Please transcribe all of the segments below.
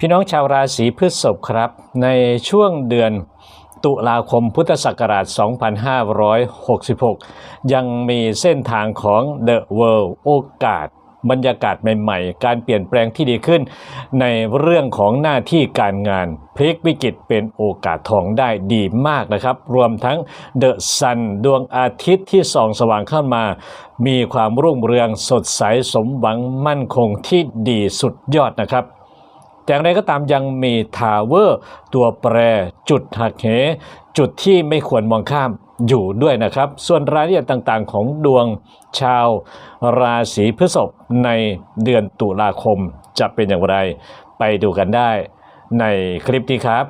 พี่น้องชาวราศีพฤษภครับ ในช่วงเดือนตุลาคมพุทธศักราช 2566 ยังมีเส้นทางของ The World โอกาส บรรยากาศใหม่ๆ การเปลี่ยนแปลงที่ดีขึ้น ในเรื่องของหน้าที่การงาน พลิกวิกฤตเป็นโอกาสทองได้ดีมากนะครับ รวมทั้งเดอะซันดวงอาทิตย์ที่ส่องสว่างเข้ามา มีความรุ่งเรืองสดใสสมหวังมั่นคงที่ดีสุดยอดนะครับ อย่างไรก็ตามยังมีทาวเวอร์ตัวแปรจุดหักเห จุดที่ไม่ควรมองข้ามอยู่ด้วยนะครับ ส่วนรายละเอียดต่างๆ ของดวงชาวราศีพฤษภในเดือนตุลาคมจะเป็นอย่างไร ไปดูกันได้ในคลิปนี้ครับ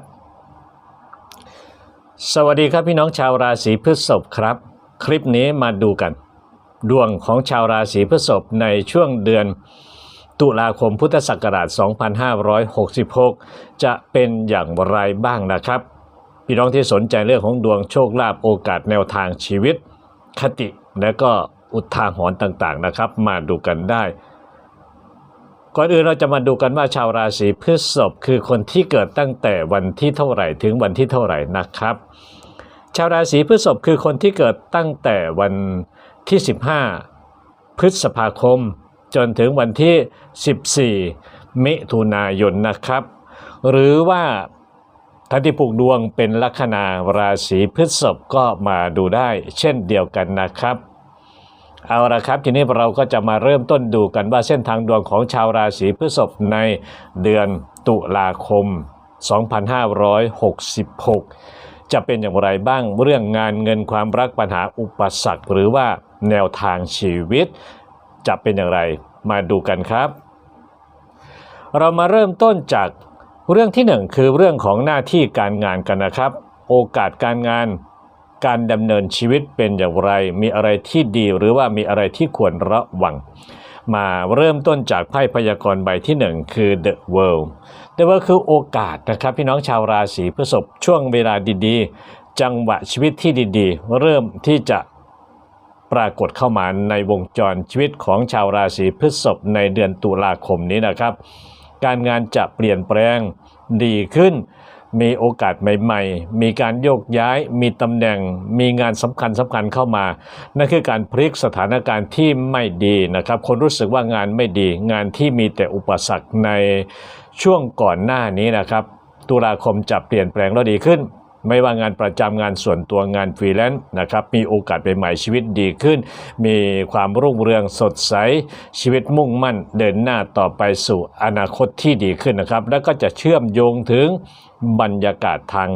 สวัสดีครับพี่น้องชาวราศีพฤษภครับ คลิปนี้มาดูกัน ดวงของชาวราศีพฤษภในช่วงเดือน ตุลาคมพุทธศักราช 2566 จะเป็นอย่างไรบ้างนะครับ พี่น้องที่สนใจเรื่องของดวงโชคลาภโอกาสแนวทางชีวิต คติและก็อุทาหรณ์ต่างๆนะครับ มาดูกันได้ ก่อนอื่นเราจะมาดูกันว่าชาวราศีพฤษภคือคนที่เกิดตั้งแต่วันที่เท่าไหร่ถึงวันที่เท่าไหร่นะครับ ชาวราศีพฤษภคือคนที่เกิดตั้งแต่วันที่ 15 พฤษภาคม จนถึงวันที่ 14 มิถุนายนนะครับ หรือว่าท่านที่ผูกดวงเป็นลัคนาราศีพฤษภก็มาดูได้เช่นเดียวกันนะครับ เอาละครับ ทีนี้เราก็จะมาเริ่มต้นดูกันว่าเส้นทางดวงของชาวราศีพฤษภในเดือนตุลาคม 2566 จะเป็นอย่างไรบ้างเรื่องงานเงินความรักปัญหาอุปสรรค หรือว่าแนวทางชีวิตจะเป็นอย่างไร มาดูกันครับ เรามาเริ่มต้นจากเรื่องที่หนึ่งคือเรื่องของหน้าที่การงานกันนะครับ โอกาสการงานการดำเนินชีวิตเป็นอย่างไร มีอะไรที่ดีหรือว่ามีอะไรที่ควรระวัง มาเริ่มต้นจากไพ่พยากรณ์ใบที่หนึ่งคือ The World The World คือโอกาสนะครับ พี่น้องชาวราศีพฤษภช่วงเวลาดีๆ จังหวะชีวิตที่ดีๆ เริ่มที่จะ ปรากฏเข้ามาในวงจรชีวิตของชาวราศีพฤษภในเดือนตุลาคมนี้นะครับ การงานจะเปลี่ยนแปลงดีขึ้น มีโอกาสใหม่ๆ มีการโยกย้าย มีตำแหน่ง มีงานสำคัญสำคัญเข้ามา นั่นคือการพลิกสถานการณ์ที่ไม่ดีนะครับ คนรู้สึกว่างานไม่ดี งานที่มีแต่อุปสรรคในช่วงก่อนหน้านี้นะครับ ตุลาคมจะเปลี่ยนแปลงแล้วดีขึ้น ไม่ว่างานประจำงานส่วนตัวงานฟรีแลนซ์นะครับมีโอกาสใหม่ๆชีวิตดีขึ้น มีความรุ่งเรืองสดใส ชีวิตมุ่งมั่นเดินหน้าต่อไปสู่อนาคตที่ดีขึ้นนะครับ แล้วก็จะเชื่อมโยงถึงบรรยากาศทาง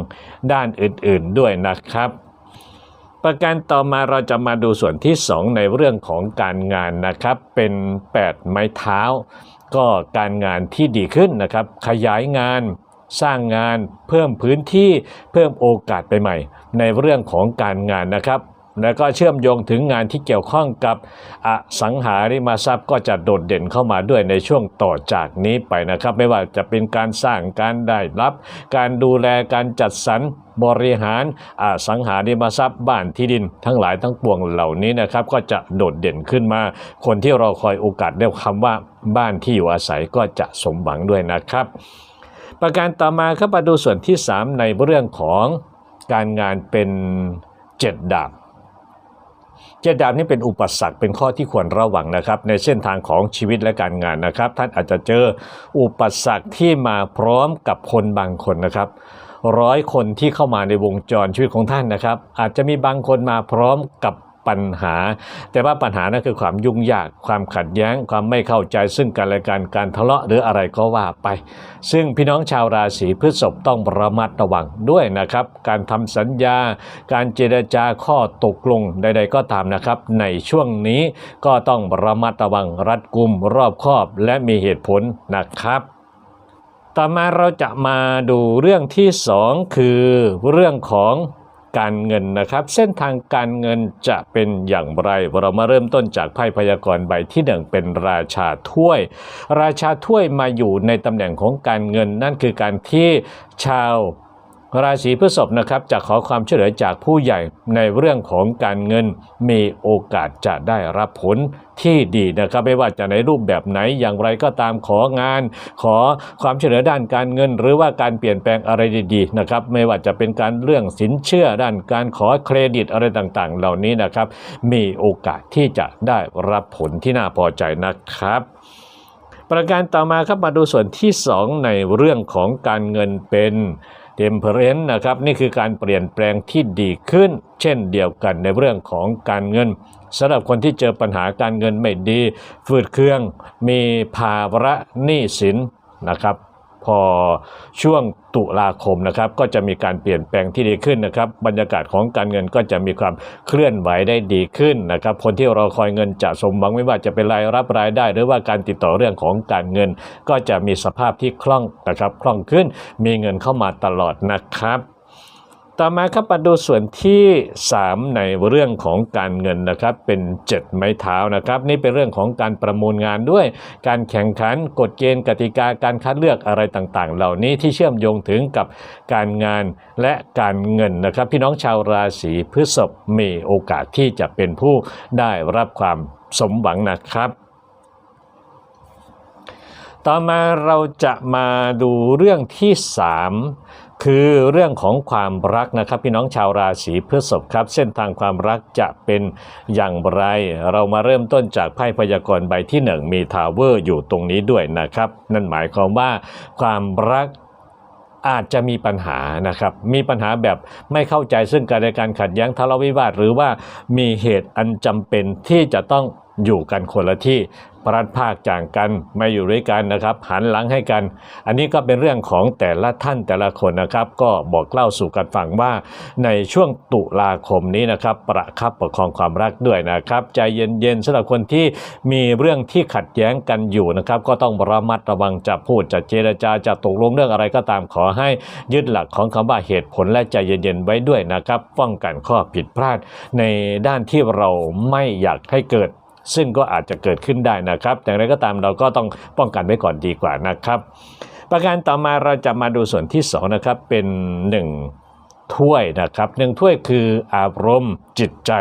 ด้านอื่นๆด้วยนะครับประการต่อมาเราจะมาดูส่วนที่ 2 ในเรื่องของการงานนะครับ เป็น 8 ไม้เท้า ก็การงานที่ดีขึ้นนะครับ ขยายงาน สร้างงานเพิ่มพื้นที่เพิ่มโอกาสไปใหม่ ในเรื่องของการงานนะครับ แล้วก็เชื่อมโยงถึงงานที่เกี่ยวข้องกับอสังหาริมทรัพย์ก็จะโดดเด่นเข้ามาด้วยในช่วงต่อจากนี้ไปนะครับ ไม่ว่าจะเป็นการสร้างการได้รับ การดูแลการจัดสรรบริหารอสังหาริมทรัพย์บ้านที่ดินทั้งหลายทั้งปวงเหล่านี้นะครับ ก็จะโดดเด่นขึ้นมา คนที่รอคอยโอกาสได้คำว่าบ้านที่อยู่อาศัยก็จะสมหวังด้วยนะครับ ประการต่อมาครับมาดูส่วนที่ 3 ในเรื่องของการงานเป็นเจ็ดดาบเจ็ดดาบนี่เป็นอุปสรรคเป็นข้อที่ควรระวังนะครับ ในเส้นทางของชีวิตและการงานนะครับ ท่านอาจจะเจออุปสรรคที่มาพร้อมกับคนบางคนนะครับร้อยคนที่เข้ามาในวงจรชีวิตของท่านนะครับ อาจจะมีบางคนมาพร้อมกับ ปัญหา แต่ว่าปัญหานั่นคือความยุ่งยาก ความขัดแย้ง ความไม่เข้าใจซึ่งกันและกันการทะเลาะหรืออะไรก็ว่าไป ซึ่งพี่น้องชาวราศีพฤษภต้องระมัดระวังด้วยนะครับ การทำสัญญา การเจรจาข้อตกลงใด ๆ ก็ตามนะครับ ในช่วงนี้ก็ต้องระมัดระวังรัดกุมรอบคอบและมีเหตุผลนะครับต่อมาเราจะมาดูเรื่องที่สองคือเรื่องของ การเงินนะครับ เส้นทางการเงินจะเป็นอย่างไร เรามาเริ่มต้นจากไพ่พยากรณ์ใบที่หนึ่งเป็นราชาถ้วย ราชาถ้วยมาอยู่ในตำแหน่งของการเงินนั่นคือการที่ชาว ราศีพฤษภนะครับจะขอความช่วยเหลือจากผู้ใหญ่ในเรื่องของการเงินมีโอกาสจะได้รับผลที่ดีนะครับไม่ว่าจะในรูปแบบไหนอย่างไรก็ตามของาน ขอความช่วยเหลือด้านการเงิน หรือว่าการเปลี่ยนแปลงอะไรดีๆนะครับไม่ว่าจะเป็นการเรื่องสินเชื่อด้านการขอเครดิตอะไรต่างๆ เหล่านี้นะครับ มีโอกาสที่จะได้รับผลที่น่าพอใจนะครับประการต่อมาครับมาดูส่วนที่ 2 ในเรื่องของการเงินเป็น เทมเพรนนะครับนี่คือการเปลี่ยนแปลงที่ดีขึ้น เช่นเดียวกันในเรื่องของการเงินสำหรับคนที่เจอปัญหาการเงินไม่ดี ฝืดเครื่อง มีภาระหนี้สินนะครับ พอช่วงตุลาคมนะครับก็จะมีการเปลี่ยนแปลงที่ดีขึ้นนะครับบรรยากาศของการเงินก็จะมีความเคลื่อนไหวได้ดีขึ้นนะครับคนที่รอคอยเงินจะสมหวังไม่ว่าจะเป็นรายรับรายได้ หรือว่าการติดต่อเรื่องของการเงิน ก็จะมีสภาพที่คล่องนะครับคล่องขึ้นมีเงินเข้ามาตลอดนะครับ ต่อมาครับมาดูส่วนที่ 3 ในเรื่องของการเงินนะครับ เป็น 7 ไม้เท้านะครับ นี่เป็นเรื่องของการประมูลงานด้วย การแข่งขันกฎเกณฑ์กติกาการคัดเลือกอะไรต่างๆ เหล่านี้ที่เชื่อมโยงถึงกับการงานและการเงินนะครับ พี่น้องชาวราศีพฤษภมีโอกาสที่จะเป็นผู้ได้รับความสมหวังนะครับต่อมาเราจะมาดูเรื่องที่ 3 คือเรื่องของความรักนะครับพี่น้องชาวราศีพฤษภครับ เส้นทางความรักจะเป็นอย่างไร เรามาเริ่มต้นจากไพ่พยากรณ์ใบที่ 1 มีทาวเวอร์อยู่ตรงนี้ด้วยนะครับ นั่นหมายความว่าความรักอาจจะมีปัญหานะครับ มีปัญหาแบบไม่เข้าใจซึ่งกันและกันขัดแย้งทะเลาะวิวาท หรือว่ามีเหตุอันจำเป็นที่จะต้องอยู่กันคนละที่ พลัดพากจากกันไม่อยู่ด้วยกันนะครับ หันหลังให้กัน อันนี้ก็เป็นเรื่องของแต่ละท่านแต่ละคนนะครับ ก็บอกเล่าสู่กันฟังว่าในช่วงตุลาคมนี้นะครับ ประคับประคองความรักด้วยนะครับ ใจเย็นๆสำหรับคนที่มีเรื่องที่ขัดแย้งกันอยู่นะครับ ก็ต้องระมัดระวังจะพูดจะเจรจาจะตกลงเรื่องอะไรก็ตามขอให้ยึดหลักของคำว่าเหตุผลและใจเย็นๆไว้ด้วยนะครับ ป้องกันข้อผิดพลาดในด้านที่เราไม่อยากให้เกิด ซึ่งก็อาจจะเกิดขึ้นได้นะครับ แต่อย่างไรก็ตามเราก็ต้องป้องกันไว้ก่อนดีกว่านะครับ ประการต่อมาเราจะมาดูส่วนที่สองนะครับเป็นหนึ่ง ถ้วยนะครับหนึ่งถ้วยคืออารมณ์จิตใจ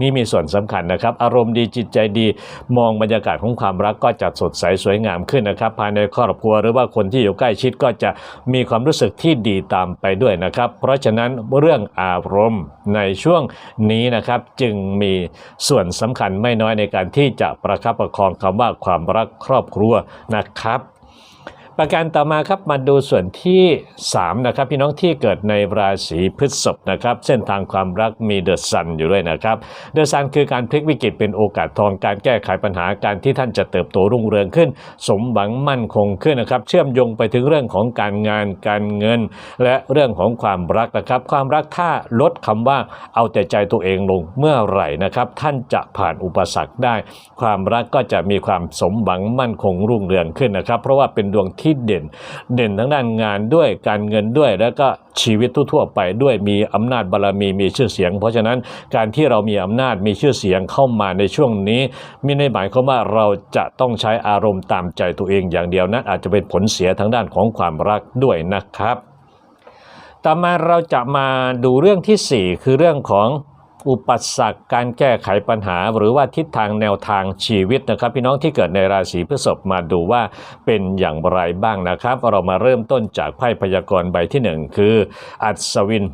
นี่มีส่วนสำคัญนะครับ อารมณ์ดีจิตใจดี มองบรรยากาศของความรักก็จะสดใสสวยงามขึ้นนะครับ ภายในครอบครัวหรือว่าคนที่อยู่ใกล้ชิดก็จะมีความรู้สึกที่ดีตามไปด้วยนะครับ เพราะฉะนั้นเรื่องอารมณ์ในช่วงนี้นะครับจึงมีส่วนสำคัญไม่น้อยในการที่จะประคับประคองคำว่าความรักครอบครัวนะครับ ประการต่อมาครับมาดูส่วนที่ 3 นะครับ พี่น้องที่เกิดในราศีพฤษภนะครับ เส้นทางความรักมีเดอะซันอยู่ด้วยนะครับเดอะซันคือการพลิกวิกฤตเป็นโอกาสทองการแก้ไขปัญหาการที่ท่านจะเติบโตรุ่งเรืองขึ้น สมหวังมั่นคงขึ้นนะครับ เชื่อมโยงไปถึงเรื่องของการงานการเงิน และเรื่องของความรักนะครับ ความรักถ้าลดคำว่าเอาแต่ใจตัวเองลงเมื่อไหร่นะครับ ท่านจะผ่านอุปสรรคได้ ความรักก็จะมีความสมหวังมั่นคงรุ่งเรืองขึ้นนะครับ เพราะว่าเป็นดวงที่เด่น เด่นทั้งด้านงานด้วยการเงินด้วย แล้วก็ชีวิตทั่วๆไปด้วยมีอำนาจบารรมีมีชื่อเสียง เพราะฉะนั้นการที่เรามีอำนาจมีชื่อเสียงเข้ามาในช่วงนี้ม่ได้หมายความว่าเราจะต้องใช้อารมณ์ตามใจตัวเองอย่างเดียวนั้นอาจจะเป็นผลเสียทางด้านของความรักด้วยนะครับ ต่อมาเราจะมาดูเรื่องทีสี่4 คือเรื่องของ อุปสรรคการแก้ไขปัญหา หรือว่าทิศทางแนวทางชีวิตนะครับ พี่น้องที่เกิดในราศีพฤษภมาดูว่าเป็นอย่างไรบ้างนะครับ เรามาเริ่มต้นจากไพ่พยากรณ์ใบที่หนึ่งคืออัศวิน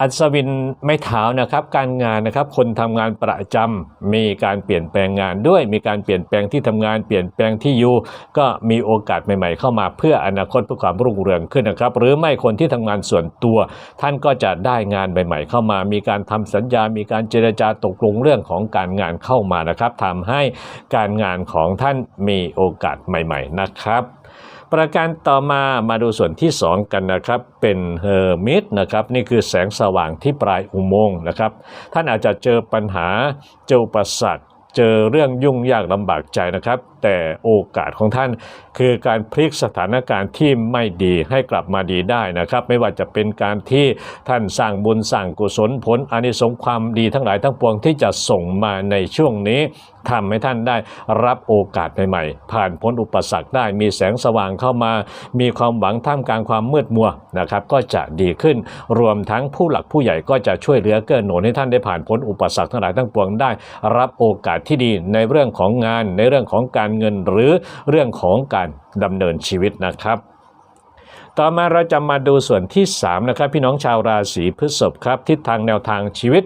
อัศวินไม่เท้านะครับการงานนะครับคนทำงานประจำมีการเปลี่ยนแปลงงานด้วย มีการเปลี่ยนแปลงที่ทำงานเปลี่ยนแปลงที่อยู่ ก็มีโอกาสใหม่ ๆ เข้ามาเพื่ออนาคตเพื่อความรุ่งเรืองขึ้นนะครับ หรือไม่คนที่ทำงานส่วนตัว ท่านก็จะได้งานใหม่ ๆ เข้ามา มีการทำสัญญา มีการเจรจาตกลงเรื่องของการงานเข้ามานะครับทำให้การงานของท่านมีโอกาสใหม่ ๆ นะครับ ประการต่อมามาดูส่วนที่ 2 กันนะครับ เป็นเฮอร์มิตนะครับ นี่คือแสงสว่างที่ปลายอุโมงค์นะครับ ท่านอาจจะเจอปัญหาเจออุปสรรค เจอเรื่องยุ่งยากลำบากใจนะครับ แต่โอกาสของท่านคือการพลิกสถานการณ์ที่ไม่ดีให้กลับมาดีได้นะครับ ไม่ว่าจะเป็นการที่ท่านสร้างบุญสร้างกุศลผลอานิสงส์ความดีทั้งหลายทั้งปวงที่จะส่งมาในช่วงนี้ทำให้ท่านได้รับโอกาสใหม่ๆผ่านพ้นอุปสรรคได้มีแสงสว่างเข้ามา มีความหวังท่ามกลางความมืดมัวนะครับ ก็จะดีขึ้นรวมทั้งผู้หลักผู้ใหญ่ก็จะช่วยเหลือเกื้อหนุนให้ท่านได้ผ่านพ้นอุปสรรคทั้งหลายทั้งปวงได้ รับโอกาสที่ดีในเรื่องของงาน ในเรื่องของการเงินหรือเรื่องของการดำเนินชีวิตนะครับต่อมาเราจะมาดูส่วนที่ 3 นะครับ พี่น้องชาวราศีพฤษภครับทิศทางแนวทางชีวิต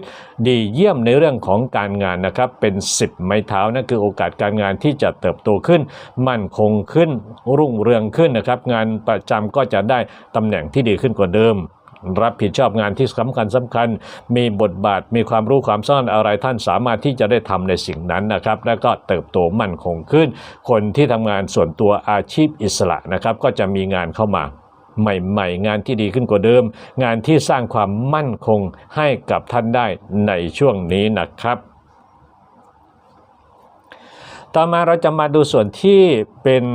ดีเยี่ยมในเรื่องของการงานนะครับ เป็น 10 ไม้เท้านั่นคือโอกาสการงานที่จะเติบโตขึ้น มั่นคงขึ้น รุ่งเรืองขึ้นนะครับ งานประจำก็จะได้ตำแหน่งที่ดีขึ้นกว่าเดิม รับผิดชอบงานที่สำคัญสำคัญ มีบทบาทมีความรู้ความซ่อนอะไรท่านสามารถที่จะได้ทำในสิ่งนั้นนะครับ แล้วก็เติบโตมั่นคงขึ้น คนที่ทำงานส่วนตัวอาชีพอิสระนะครับ ก็จะมีงานเข้ามาใหม่ๆ งานที่ดีขึ้นกว่าเดิม งานที่สร้างความมั่นคงให้กับท่านได้ในช่วงนี้นะครับ ต่อมาเราจะมาดูส่วนที่เป็น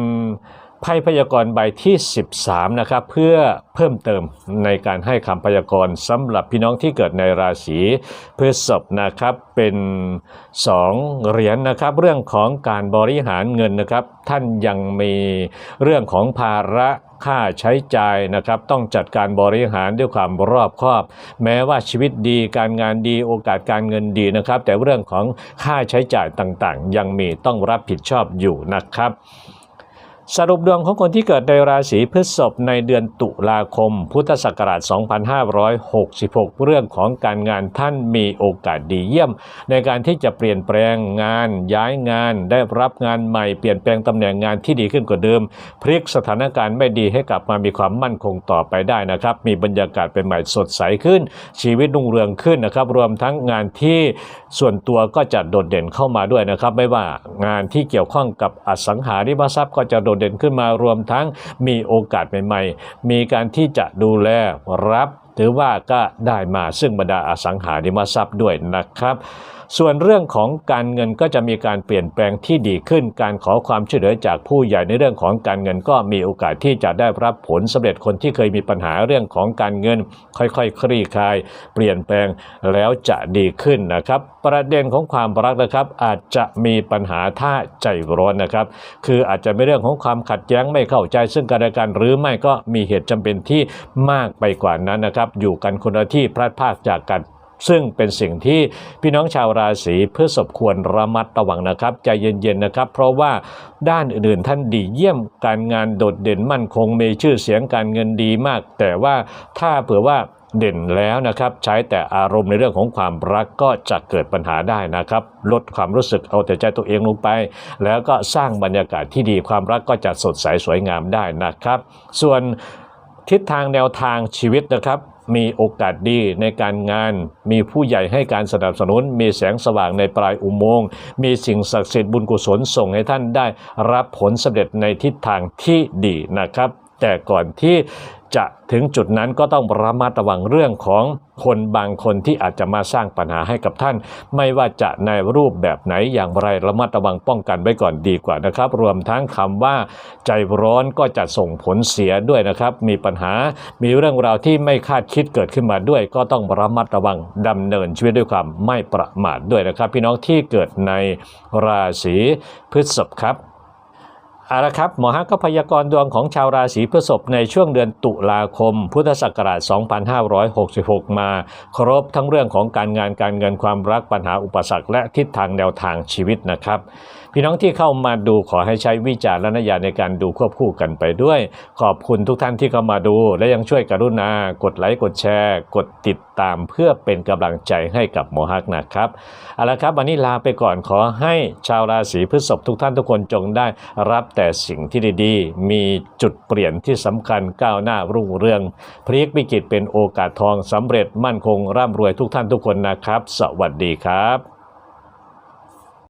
ไพ่พยากรณ์ใบที่ 13 นะครับ เพื่อเพิ่มเติมในการให้คำพยากรณ์สำหรับพี่น้องที่เกิดในราศีพฤษภนะครับ เป็น 2 เหรียญนะครับ เรื่องของการบริหารเงินนะครับ ท่านยังมีเรื่องของภาระค่าใช้จ่ายนะครับ ต้องจัดการบริหารด้วยความรอบคอบ แม้ว่าชีวิตดีการงานดีโอกาสการเงินดีนะครับ แต่เรื่องของค่าใช้จ่ายต่างๆ ยังมีต้องรับผิดชอบอยู่นะครับ สรุปดวงของคนที่เกิดในราศีพฤษภในเดือนตุลาคม พุทธศักราช 2566 เรื่องของการงานท่านมีโอกาสดีเยี่ยม ในการที่จะเปลี่ยนแปลงงาน ย้ายงาน ได้รับงานใหม่เปลี่ยนแปลงตำแหน่งงานที่ดีขึ้นกว่าเดิม พลิกสถานการณ์ไม่ดีให้กลับมามีความมั่นคงต่อไปได้นะครับ มีบรรยากาศเป็นใหม่สดใสขึ้น ชีวิตรุ่งเรืองขึ้นนะครับรวมทั้งงานที่ส่วนตัวก็จะโดดเด่นเข้ามาด้วยนะครับ ไม่ว่างานที่เกี่ยวข้องกับอสังหาริมทรัพย์ก็จะโดดดเด่นขึ้นมารวมทั้งมีโอกาสใหม่ ๆ มีการที่จะดูแลรับ ถือว่าก็ได้มาซึ่งบรรดาอสังหาริมทรัพย์ด้วยนะครับส่วนเรื่องของการเงินก็จะมีการเปลี่ยนแปลงที่ดีขึ้น การขอความช่วยเหลือจากผู้ใหญ่ในเรื่องของการเงินก็มีโอกาสที่จะได้รับผลสำเร็จคนที่เคยมีปัญหาเรื่องของการเงิน ค่อยๆคลี่คลาย เปลี่ยนแปลงแล้วจะดีขึ้นนะครับ ประเด็นของความรักนะครับอาจจะมีปัญหาท่าใจร้อนนะครับ คืออาจจะเป็นเรื่องของความขัดแย้งไม่เข้าใจซึ่งกันและกันหรือไม่ก็มีเหตุจำเป็นที่มากไปกว่านั้นนะครับ อยู่กันคนละที่พลัดพรากจากกัน ซึ่งเป็นสิ่งที่พี่น้องชาวราศีพฤษภควรระมัดระวังนะครับใจเย็นๆนะครับ เพราะว่าด้านอื่นๆท่านดีเยี่ยมการงานโดดเด่นมั่นคงมีชื่อเสียงการเงินดีมาก แต่ว่าถ้าเผื่อว่าเด่นแล้วนะครับ ใช้แต่อารมณ์ในเรื่องของความรักก็จะเกิดปัญหาได้นะครับ ลดความรู้สึกเอาแต่ใจตัวเองลงไป แล้วก็สร้างบรรยากาศที่ดีความรักก็จะสดใสสวยงามได้นะครับ ส่วนทิศทางแนวทางชีวิตนะครับ มีโอกาสดีในการงาน มีผู้ใหญ่ให้การสนับสนุน มีแสงสว่างในปลายอุโมงค์ มีสิ่งศักดิ์สิทธิ์บุญกุศลส่งให้ท่านได้รับผลสำเร็จในทิศทางที่ดีนะครับ แต่ก่อนที่จะถึงจุดนั้นก็ต้องระมัดระวังเรื่องของคนบางคนที่อาจจะมาสร้างปัญหาให้กับท่าน ไม่ว่าจะในรูปแบบไหนอย่างไรระมัดระวังป้องกันไว้ก่อนดีกว่านะครับ รวมทั้งคำว่าใจร้อนก็จะส่งผลเสียด้วยนะครับ มีปัญหามีเรื่องราวที่ไม่คาดคิดเกิดขึ้นมาด้วย ก็ต้องระมัดระวังดำเนินชีวิตด้วยความไม่ประมาทด้วยนะครับ พี่น้องที่เกิดในราศีพฤษภครับ เอาละครับหมอฮักก็พยากรณ์ดวงของชาวราศีพฤษภในช่วงเดือนตุลาคม พุทธศักราช 2566 มาครบทั้งเรื่องของการงานการเงินความรักปัญหาอุปสรรคและทิศทางแนวทางชีวิตนะครับ พี่น้องที่เข้ามาดูขอให้ใช้วิจารณญาณในการดูควบคู่กันไปด้วย ขอบคุณทุกท่านที่เข้ามาดู และยังช่วยกรุณากดไลค์กดแชร์ กดติดตามเพื่อเป็นกำลังใจให้กับหมฮักนะครับเอาละครับวันนี้ลาไปก่อนขอให้ชาวราศีพฤษภทุกท่านทุกคนจงได้รับแต่สิ่งที่ดีๆ มีจุดเปลี่ยนที่สำคัญก้าวหน้ารุ่งเรือง พลิกวิกฤตเป็นโอกาสทองสำเร็จมั่นคงร่ำรวยทุกท่านทุกคนนะครับ สวัสดีครับ